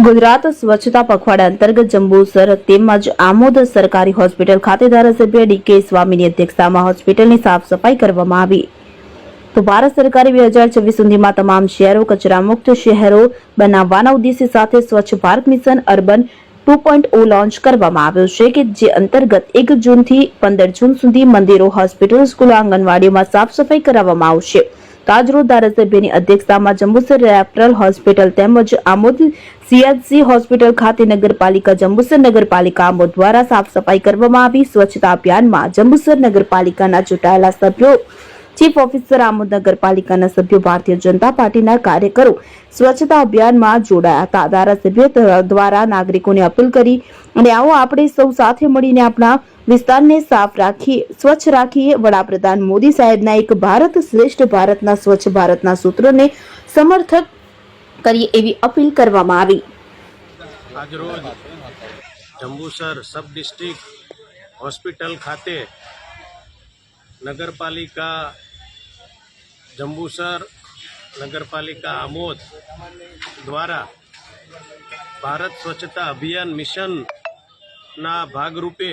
ગુજરાત સ્વચ્છતા પખવાડા અંતર્ગત જંબુસર તેમજ આમોદ સરકારી હોસ્પિટલ ખાતે ધારાસભ્ય ડીકે સ્વામીની અધ્યક્ષતામાં હોસ્પિટલની સાફ સફાઈ કરવામાં આવી. તો ભારત સરકારે બે હજાર છવ્વીસ સુધીમાં તમામ શહેરો કચરા મુક્ત શહેરો બનાવવાના ઉદ્દેશ્ય સાથે Swachh Bharat mission urban two point O launch કરવામાં આવ્યો છે કે જે અંતર્ગત એક જૂનથી પંદર જૂન સુધી મંદિરો હોસ્પિટલ સ્કૂલો, આંગણવાડીઓમાં સાફ સફાઈ કરાવવામાં આવશે. તો ધારાસભ્યની અધ્યક્ષતામાં જંબુસર રેફરલ હોસ્પિટલ તેમજ આમોદ સીએચસી હોસ્પિટલ ખાતે નગરપાલિકા જંબુસર નગરપાલિકા આમોદ દ્વારા સાફ સફાઈ કરવામાં આવી. સ્વચ્છતા અભિયાનમાં જંબુસર નગરપાલિકાના ચૂંટાયેલા સભ્યો, ચીફ ઓફિસર, આમોદ નગરપાલિકાના સભ્યો, ભારતીય જનતા પાર્ટીના કાર્યકરો સ્વચ્છતા અભિયાનમાં જોડાયા હતા. ધારાસભ્ય દ્વારા નાગરિકોને અપીલ કરી અને આવો આપણે સૌ સાથે મળીને આપણા વિસ્તારને સાફ રાખીએ સ્વચ્છ રાખીએ, વડાપ્રધાન મોદી સાહેબના એક ભારત શ્રેષ્ઠ ભારતના, સ્વચ્છ ભારતના સૂત્રને સમર્થક કરીએ એવી અપીલ કરવામાં આવી. આજરોજ જંબુસર સબ ડિસ્ટ્રિક્ટ હોસ્પિટલ ખાતે નગરપાલિકા જંબુસર નગરપાલિકા આમોદ દ્વારા ભારત સ્વચ્છતા અભિયાન મિશનના ભાગરૂપે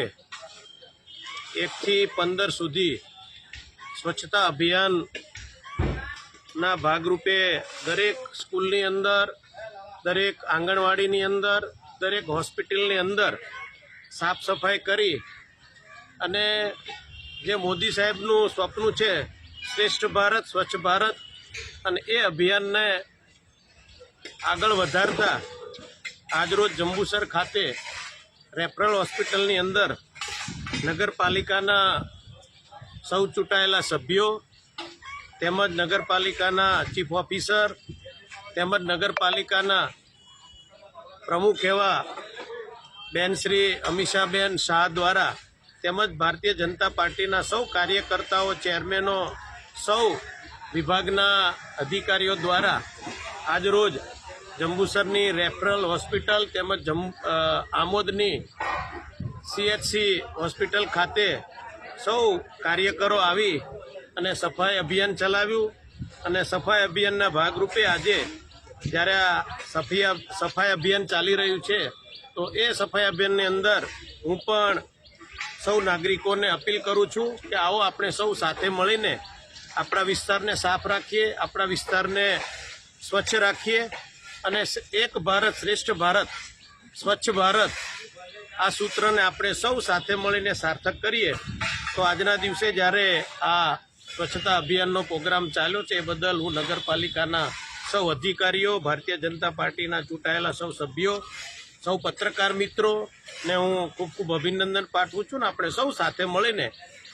એકથી પંદર સુધી સ્વચ્છતા અભિયાનના ભાગરૂપે દરેક સ્કૂલની અંદર, દરેક આંગણવાડીની અંદર, દરેક હોસ્પિટલની અંદર સાફ સફાઈ કરી અને જે મોદી સાહેબનું સ્વપ્ન છે, શ્રેષ્ઠ ભારત, સ્વચ્છ ભારત, અને એ અભિયાનને આગળ વધારતા આજરોજ જંબુસર ખાતે રેફરલ હોસ્પિટલની અંદર નગરપાલિકાના સૌ ચૂંટાયેલા સભ્યો, તેમજ નગરપાલિકાના ચીફ ઓફિસર, તેમજ નગરપાલિકાના પ્રમુખ એવા બેન શ્રી અમીષાબેન શાહ દ્વારા, તેમજ ભારતીય જનતા પાર્ટીના સૌ કાર્યકર્તાઓ, ચેરમેનો, સૌ વિભાગના અધિકારીઓ દ્વારા આજરોજ જંબુસરની રેફરલ હોસ્પિટલ તેમજ જમ આમોદની સીએચસી હોસ્પિટલ ખાતે સૌ કાર્યકરો આવી અને સફાઈ અભિયાન ચલાવ્યું. અને સફાઈ અભિયાનના ભાગરૂપે આજે જ્યારે આ સફાઈ સફાઈ અભિયાન ચાલી રહ્યું છે, તો એ સફાઈ અભિયાનની અંદર હું પણ સૌ નાગરિકોને અપીલ કરું છું કે આવો આપણે સૌ સાથે મળીને આપણા વિસ્તારને સાફ રાખીએ, આપણા વિસ્તારને સ્વચ્છ રાખીએ. અને એક ભારત શ્રેષ્ઠ ભારત, સ્વચ્છ ભારત આ સૂત્રને આપણે સૌ સાથે મળીને સાર્થક કરીએ. તો આજના દિવસે જ્યારે આ સ્વચ્છતા અભિયાનનો પ્રોગ્રામ ચાલ્યો છે, એ બદલ હું નગરપાલિકાના સૌ અધિકારીઓ, ભારતીય જનતા પાર્ટીના ચૂંટાયેલા સૌ સભ્યો, સૌ પત્રકાર મિત્રો ને હું ખૂબ ખૂબ અભિનંદન પાઠવું છું ને આપણે સૌ સાથે મળીને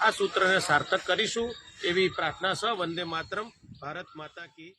આ સૂત્રને સાર્થક કરીશું. એવી પ્રાર્થના સહ વંદે માતરમ, ભારત માતા કી